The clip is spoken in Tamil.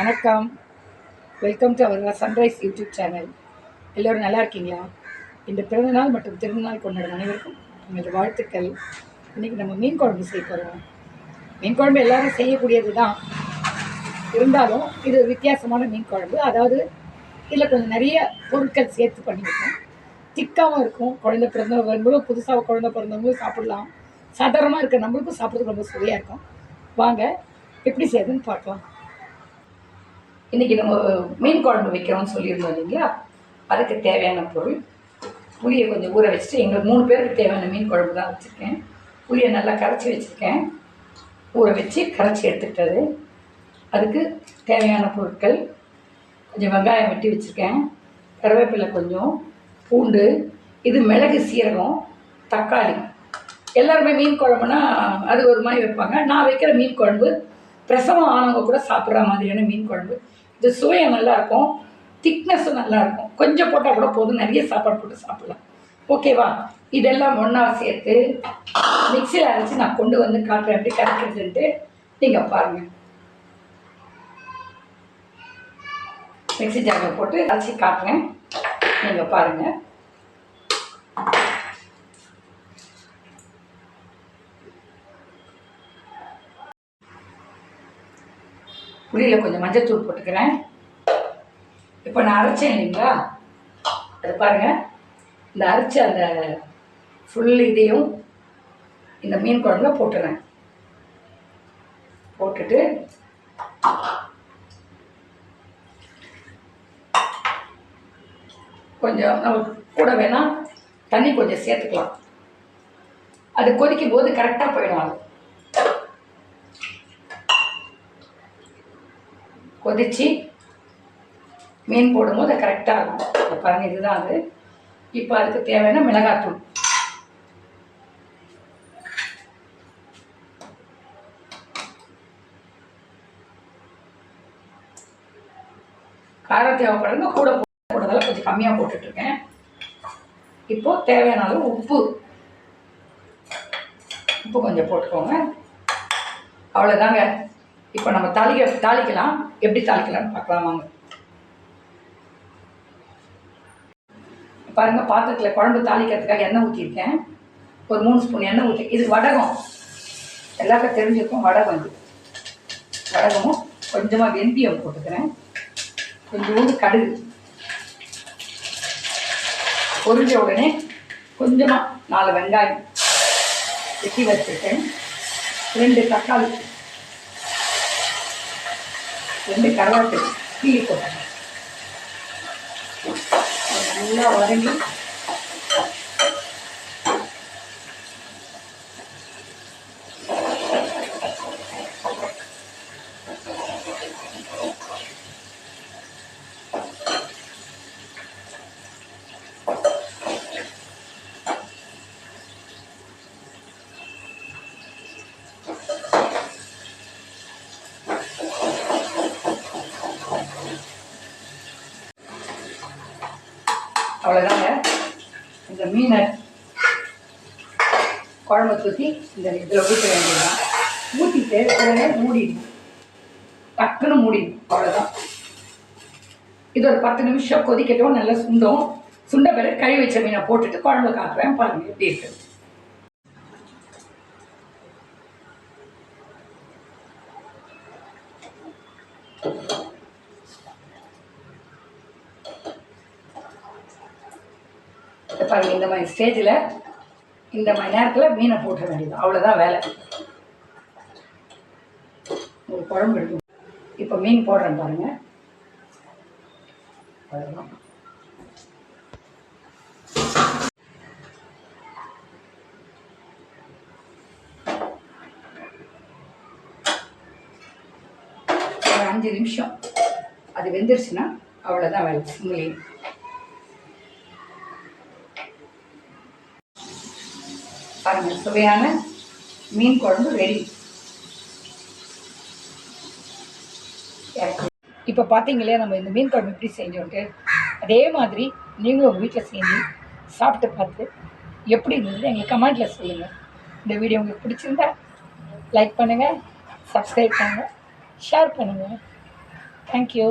வணக்கம். Welcome to our sunrise YouTube channel எல்லோரும் நல்லா இருக்கீங்களா? இந்த பிறந்தநாள் மற்றும் திருநாள் கொண்டாடும் அனைவருக்கும் எங்களது வாழ்த்துக்கள். இன்றைக்கி நம்ம மீன் குழம்பு செய்ய போகிறோம் மீன் குழம்பு எல்லாரும் செய்யக்கூடியது தான் இருந்தாலும் இது வித்தியாசமான மீன் குழம்பு. அதாவது இதில் கொஞ்சம் நிறைய பொருட்கள் சேர்த்து பண்ணியிருக்கோம். திக்காகவும் இருக்கும். குழந்தை பிறந்த வரும்போது புதுசாக குழந்தை பிறந்தவங்களும் சாப்பிடலாம். சாதாரணமாக இருக்க நம்மளுக்கும் சாப்பிட்றதுக்கு ரொம்ப சுவையாக இருக்கும். வாங்க எப்படி செய்யுதுன்னு பார்க்கலாம். இன்றைக்கி நம்ம மீன் குழம்பு வைக்கிறோம்னு சொல்லியிருந்தோம் இல்லைங்களா? அதுக்கு தேவையான பொருள். புளியை கொஞ்சம் ஊற வச்சுட்டு எங்களுக்கு மூணு பேருக்கு தேவையான மீன் குழம்பு தான் வச்சுருக்கேன். புளியை நல்லா கரைச்சி வச்சுருக்கேன். ஊற வச்சு கரைச்சி எடுத்துக்கிட்டது. அதுக்கு தேவையான பொருட்கள் கொஞ்சம் வெங்காயம் வெட்டி வச்சுருக்கேன். கருவேப்பிலை கொஞ்சம் பூண்டு இது மிளகு சீரகம் தக்காளி. எல்லாருமே மீன் குழம்புனா அது ஒரு மாதிரி வைப்பாங்க. நான் வைக்கிற மீன் குழம்பு பிரசவம் ஆனவங்க கூட சாப்பிட்ற மாதிரியான மீன் குழம்பு. இது சுவையும் நல்லாயிருக்கும். திக்னஸும் நல்லாயிருக்கும். கொஞ்சம் போட்டால் கூட போதும். நிறைய சாப்பாடு போட்டு சாப்பிடலாம். ஓகேவா இதெல்லாம் ஒன்றா சேர்த்து மிக்சியில் அரைச்சி நான் கொண்டு வந்து காட்டுறேன். எப்படி கரைக்கிறதுன்ட்டு நீங்கள் பாருங்கள் மிக்சி ஜாரில் போட்டு அரைச்சி காட்டுறேன். நீங்கள் பாருங்கள் புளியில் கொஞ்சம் மஞ்சத்தூள் போட்டுக்கிறேன். இப்போ நான் அரைச்சேன் இல்லைங்களா? அது பாருங்கள் இந்த அரைச்ச அந்த ஃபுல் இதையும் இந்த மீன் குழம்புல போட்டுறேன். போட்டுட்டு கொஞ்சம் நம்ம கூட வேணால் தண்ணி கொஞ்சம் சேர்த்துக்கலாம். அது கொதிக்கும் போது கரெக்டாக போயிடும் அது. கொதித்து மீன் போடும்போது அது கரெக்டாக இருக்கும். பாருங்கள் பாருங்க இதுதான் அது. இப்போ அதுக்கு தேவையான மிளகாத்தூள் காரம் தேவைப்படுறவங்க கூட போடுறதால கொஞ்சம் கம்மியாக போட்டுட்ருக்கேன். இப்போது தேவையான அளவு உப்பு. உப்பு கொஞ்சம் போட்டுக்கோங்க. அவ்வளோதாங்க இப்போ நம்ம தாளிக்க தாளிக்கலாம். எப்படி தாளிக்கலாம்னு பார்க்கலாம் வாங்க. பாருங்க பாத்திரத்தில் குழம்பு தாளிக்கிறதுக்காக எண்ணெய் ஊற்றிருக்கேன் ஒரு மூணு ஸ்பூன் எண்ணெய் ஊற்றி இது வடகம். எல்லாருக்கும் தெரிஞ்சிருக்கும் வடகம் இது. வடகமும் கொஞ்சமாக வெந்தயம் போட்டுக்கிறேன். கொஞ்சோண்டு கடுகு. பொரிஞ்ச உடனே கொஞ்சமாக நாலு வெங்காயம் வெட்டி வச்சுருக்கேன். ரெண்டு தக்காளி. ரெண்டு கருவேப்பிலை கீழே போட்டேன் நல்லா வதங்கி அவ்வளோதாங்க இந்த மீனை குழம்பு தூக்கி இந்த இதில் ஊற்ற வேண்டியதுதான். ஊற்றிட்டு உடனே மூடிடணும். டக்குன்னு மூடிடணும். அவ்வளோதான் இது ஒரு பத்து நிமிஷம் கொதிக்கட்டும் நல்லா சுண்டும் சுண்ட பிறகு கழுவி வச்ச மீனை போட்டுட்டு குழம்பு காட்டுறேன் பாருங்க. எப்படி இருக்குது பாருங்கள் பாருங்க இந்த மாதிரி ஸ்டேஜில் இந்த மாதிரி நேரத்தில் மீனை போட்ட வேண்டியது. அவ்வளோதான் வேலை. ஒரு குழம்பு எடுக்கும் இப்போ மீன் போடுறேன் பாருங்க. அவ்வளோதான் ஒரு அஞ்சு நிமிஷம். அது வெந்துருச்சுன்னா அவ்வளோதான் வேலை. சிம்மிலேயே பாருங்க சுவையான மீன் குழம்பு ரெடி இப்போ பார்த்தீங்களே நம்ம இந்த மீன் குழம்பு எப்படி செஞ்சோன்ட்டு அதே மாதிரி நீங்களும் உங்கள் வீட்டில் செஞ்சு சாப்பிட்டு பார்த்து எப்படி இருந்தது எங்களுக்கு கமெண்ட்டில் சொல்லுங்கள் இந்த வீடியோ உங்களுக்கு பிடிச்சிருந்தா லைக் பண்ணுங்கள் சப்ஸ்கிரைப் பண்ணுங்கள் ஷேர் பண்ணுங்கள் தேங்க்யூ